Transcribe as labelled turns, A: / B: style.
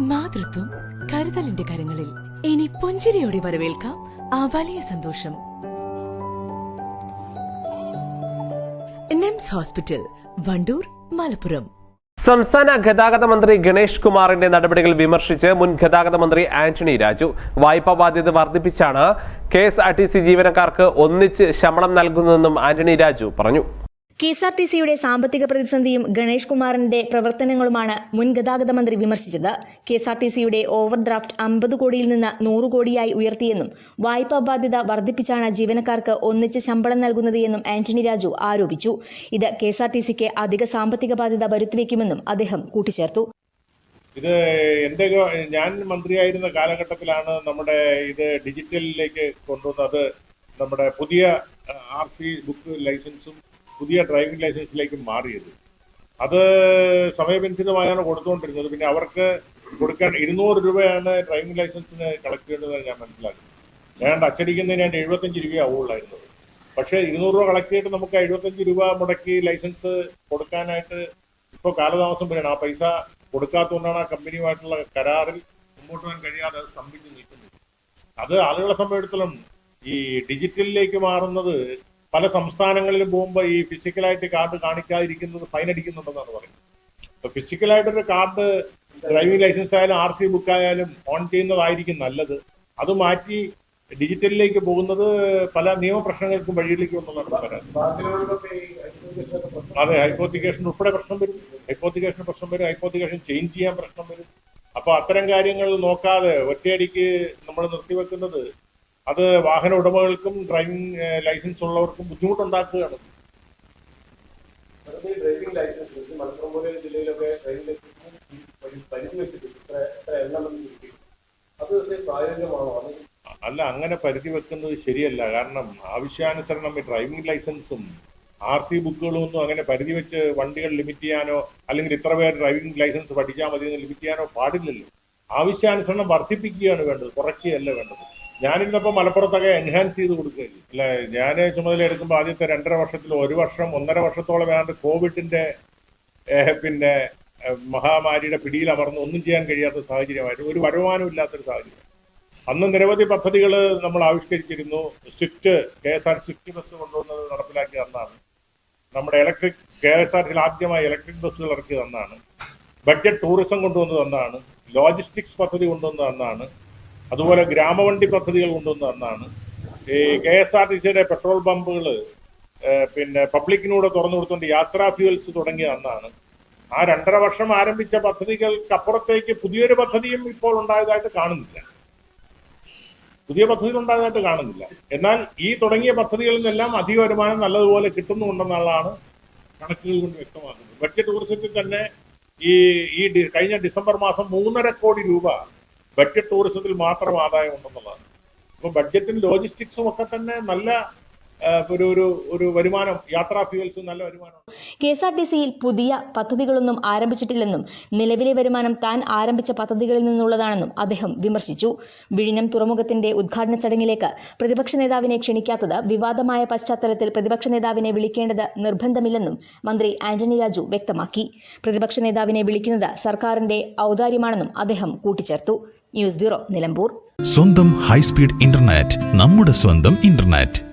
A: മാതൃത്വം കരുതലിന്റെ കരങ്ങളിൽ. ഇനി പുഞ്ചിരിയോടെ വരവേൽക്കാം ആ വലിയ സന്തോഷം. NIMS hospital Wandoor Malappuram.
B: സംസ്ഥാന ഗതാഗത മന്ത്രി ഗണേഷ് കുമാറിന്റെ നടപടികൾ വിമർശിച്ച് മുൻ ഗതാഗത മന്ത്രി ആന്റണി രാജു വായ്പാ ബാധ്യത വർദ്ധിപ്പിച്ചാണ് K S R T C ജീവനക്കാർക്ക് ഒന്നിച്ച് ശമ്പളം നൽകുന്നതെന്നും ആന്റണി രാജു പറഞ്ഞു.
C: കെ എസ് ആർ ടി സിയുടെ സാമ്പത്തിക പ്രതിസന്ധിയും ഗണേഷ് കുമാറിന്റെ പ്രവർത്തനങ്ങളുമാണ് മുൻ ഗതാഗത മന്ത്രി വിമർശിച്ചത്. കെ എസ് ആർ ടി സിയുടെ ഓവർ ഡ്രാഫ്റ്റ് അമ്പത് കോടിയിൽ നിന്ന് നൂറ് കോടിയായി ഉയർത്തിയെന്നും വായ്പാ ബാധ്യത വർദ്ധിപ്പിച്ചാണ് ജീവനക്കാർക്ക് ഒന്നിച്ച് ശമ്പളം നൽകുന്നത് എന്നും ആന്റണി രാജു ആരോപിച്ചു. ഇത് കെ എസ് ആർ ടി സിക്ക് അധിക സാമ്പത്തിക ബാധ്യത വരുത്തിവെക്കുമെന്നും അദ്ദേഹം കൂട്ടിച്ചേർത്തു.
D: ഇത് എന്റെ ഞാൻ മന്ത്രിയായിരുന്ന കാലഘട്ടത്തിലാണ് നമ്മുടെ ഇത് ഡിജിറ്റലിലേക്ക് കൊണ്ടുവന്നത്. നമ്മുടെ പുതിയ ആർ സി ബുക്ക് ലൈസൻസും പുതിയ ഡ്രൈവിംഗ് ലൈസൻസിലേക്ക് മാറിയത്. അത് സമയബന്ധിതമായാണ് കൊടുത്തുകൊണ്ടിരുന്നത്. പിന്നെ അവർക്ക് കൊടുക്കാൻ ഇരുന്നൂറ് രൂപയാണ് ഡ്രൈവിംഗ് ലൈസൻസിന് കളക്ട് ചെയ്യേണ്ടതെന്ന് ഞാൻ മനസ്സിലാക്കുന്നത് ഞാൻ അച്ചടിക്കുന്നതിന് ഞാൻ എഴുപത്തഞ്ച് രൂപയാവുള്ളായിരുന്നത് പക്ഷേ ഇരുന്നൂറ് രൂപ കളക്ട് ചെയ്തിട്ട് നമുക്ക് എഴുപത്തഞ്ച് രൂപ മുടക്കി ലൈസൻസ് കൊടുക്കാനായിട്ട് ഇപ്പോൾ കാലതാമസം വരികയാണ്. ആ പൈസ കൊടുക്കാത്തതുകൊണ്ടാണ് ആ കമ്പനിയുമായിട്ടുള്ള കരാറിൽ മുമ്പോട്ട് പോകാൻ കഴിയാതെ അത് സ്തംഭിച്ച് നിൽക്കുന്നത്. അത് ആളുകളെ സംബന്ധിച്ചിടത്തോളം ഈ ഡിജിറ്റലിലേക്ക് മാറുന്നത് പല സംസ്ഥാനങ്ങളിലും പോകുമ്പോൾ ഈ ഫിസിക്കലായിട്ട് കാർഡ് കാണിക്കാതിരിക്കുന്നത് ഫൈൻ അടിക്കുന്നുണ്ടെന്നാണ് പറയുന്നത്. അപ്പൊ ഫിസിക്കലായിട്ടൊരു കാർഡ് ഡ്രൈവിംഗ് ലൈസൻസ് ആയാലും ആർ സി ബുക്ക് ആയാലും ഓൺ ചെയ്യുന്നതായിരിക്കും നല്ലത്. അത് മാറ്റി ഡിജിറ്റലിലേക്ക് പോകുന്നത് പല നിയമപ്രശ്നങ്ങൾക്കും വഴിയിലേക്ക് എന്നുള്ളതാണ് പരാതി അതെ ഹൈപ്പോത്തിക്കേഷൻ ഉൾപ്പെടെ പ്രശ്നം വരും. ഹൈപ്പോത്തിക്കേഷൻ പ്രശ്നം വരും. ഹൈപ്പോത്തിക്കേഷൻ ചേഞ്ച് ചെയ്യാൻ പ്രശ്നം വരും. അപ്പൊ അത്തരം കാര്യങ്ങൾ നോക്കാതെ ഒറ്റയടിക്ക് നമ്മൾ നിർത്തിവെക്കുന്നത് അത് വാഹന ഉടമകൾക്കും ഡ്രൈവിംഗ് ലൈസൻസ് ഉള്ളവർക്കും ബുദ്ധിമുട്ടുണ്ടാക്കുകയാണ്.
E: ഡ്രൈവിംഗ് ലൈസൻസ് മലപ്പുറം പോലെ ജില്ലയിലൊക്കെ ഡ്രൈവിംഗ് ലൈസൻസ് പരിധി ഇത്ര എണ്ണം പ്രായോഗികമാണോ? അത്
D: അല്ല അങ്ങനെ പരിധി വെക്കുന്നത് ശരിയല്ല. കാരണം ആവശ്യാനുസരണം ഈ ഡ്രൈവിംഗ് ലൈസൻസും ആർ സി ബുക്കുകളും ഒന്നും അങ്ങനെ പരിധി വെച്ച് വണ്ടികൾ ലിമിറ്റ് ചെയ്യാനോ അല്ലെങ്കിൽ ഇത്ര പേർ ഡ്രൈവിംഗ് ലൈസൻസ് പഠിച്ചാൽ മതി എന്ന് ലിമിറ്റ് ചെയ്യാനോ പാടില്ലല്ലോ. ആവശ്യാനുസരണം വർദ്ധിപ്പിക്കുകയാണ് വേണ്ടത് കുറയ്ക്കുകയല്ല വേണ്ടത്. ഞാനിന്നപ്പോൾ മലപ്പുറത്തൊക്കെ എൻഹാൻസ് ചെയ്ത് കൊടുക്കുകയില്ല അല്ല ഞാൻ ചുമതല എടുക്കുമ്പോൾ ആദ്യത്തെ രണ്ടര വർഷത്തിൽ ഒരു വർഷം ഒന്നര വർഷത്തോളം ഏതാണ്ട് കോവിഡിന്റെ പിന്നെ മഹാമാരിയുടെ പിടിയിൽ അമർന്ന് ഒന്നും ചെയ്യാൻ കഴിയാത്ത സാഹചര്യമായിരുന്നു ഒരു വരുമാനം ഇല്ലാത്തൊരു സാഹചര്യം. അന്ന് നിരവധി പദ്ധതികൾ നമ്മൾ ആവിഷ്കരിച്ചിരുന്നു. Swift K S R swift bus കൊണ്ടുവന്നത് നടപ്പിലാക്കി തന്നാണ് നമ്മുടെ ഇലക്ട്രിക് കെ എസ് ആർ സിയിൽ ആദ്യമായി ഇലക്ട്രിക് ബസ്സുകൾ ഇറക്കി തന്നാണ് ബഡ്ജറ്റ് ടൂറിസം കൊണ്ടുവന്ന് തന്നാണ് ലോജിസ്റ്റിക്സ് പദ്ധതി കൊണ്ടുവന്ന് തന്നാണ് അതുപോലെ ഗ്രാമവണ്ടി പദ്ധതികൾ കൊണ്ടുവന്ന തന്നാണ് ഈ കെ എസ് ആർ ടി സിയുടെ പെട്രോൾ പമ്പുകൾ പിന്നെ പബ്ലിക്കിനൂടെ തുറന്നു കൊടുത്തുകൊണ്ട് യാത്രാ ഫ്യൂൽസ് തുടങ്ങി തന്നാണ് ആ രണ്ടര വർഷം ആരംഭിച്ച പദ്ധതികൾക്കപ്പുറത്തേക്ക് പുതിയൊരു പദ്ധതിയും ഇപ്പോൾ ഉണ്ടായതായിട്ട് കാണുന്നില്ല. പുതിയ പദ്ധതികൾ ഉണ്ടായതായിട്ട് കാണുന്നില്ല. എന്നാൽ ഈ തുടങ്ങിയ പദ്ധതികളിൽ നിന്നെല്ലാം അധിക വരുമാനം നല്ലതുപോലെ കിട്ടുന്നുണ്ടെന്നുള്ളതാണ് കണക്കുകൾ കൊണ്ട് വ്യക്തമാക്കുന്നത്. ബഡ്ജറ്റ് ടൂറിസത്തിൽ തന്നെ ഈ ഈ കഴിഞ്ഞ ഡിസംബർ മാസം മൂന്നര കോടി രൂപ ബഡ്ജറ്റ് ടൂറിസത്തിൽ മാത്രം ആദായം ഉണ്ടെന്നുള്ളതാണ്. അപ്പൊ ബഡ്ജറ്റും ലോജിസ്റ്റിക്സും ഒക്കെ തന്നെ നല്ല ഒരു ഒരു ഒരു വരുമാനം യാത്രാ ഫ്യൂവൽസും നല്ല വരുമാനം.
C: കെ എസ് ആർ ടി സിയിൽ പുതിയ പദ്ധതികളൊന്നും ആരംഭിച്ചിട്ടില്ലെന്നും നിലവിലെ വരുമാനം താൻ ആരംഭിച്ച പദ്ധതികളിൽ നിന്നുള്ളതാണെന്നും അദ്ദേഹം വിമർശിച്ചു. വിഴിഞ്ഞം തുറമുഖത്തിന്റെ ഉദ്ഘാടന ചടങ്ങിലേക്ക് പ്രതിപക്ഷ നേതാവിനെ ക്ഷണിക്കാത്തത് വിവാദമായ പശ്ചാത്തലത്തിൽ പ്രതിപക്ഷ നേതാവിനെ വിളിക്കേണ്ടത് നിർബന്ധമില്ലെന്നും മന്ത്രി ആന്റണി രാജു വ്യക്തമാക്കി. പ്രതിപക്ഷ നേതാവിനെ വിളിക്കുന്നത് സർക്കാരിന്റെ ഔദാര്യമാണെന്നും അദ്ദേഹം കൂട്ടിച്ചേർത്തു. News bureau Nilambur.
F: സ്വന്തം ഹൈസ്പീഡ് ഇന്റർനെറ്റ് നമ്മുടെ സ്വന്തം ഇന്റർനെറ്റ്.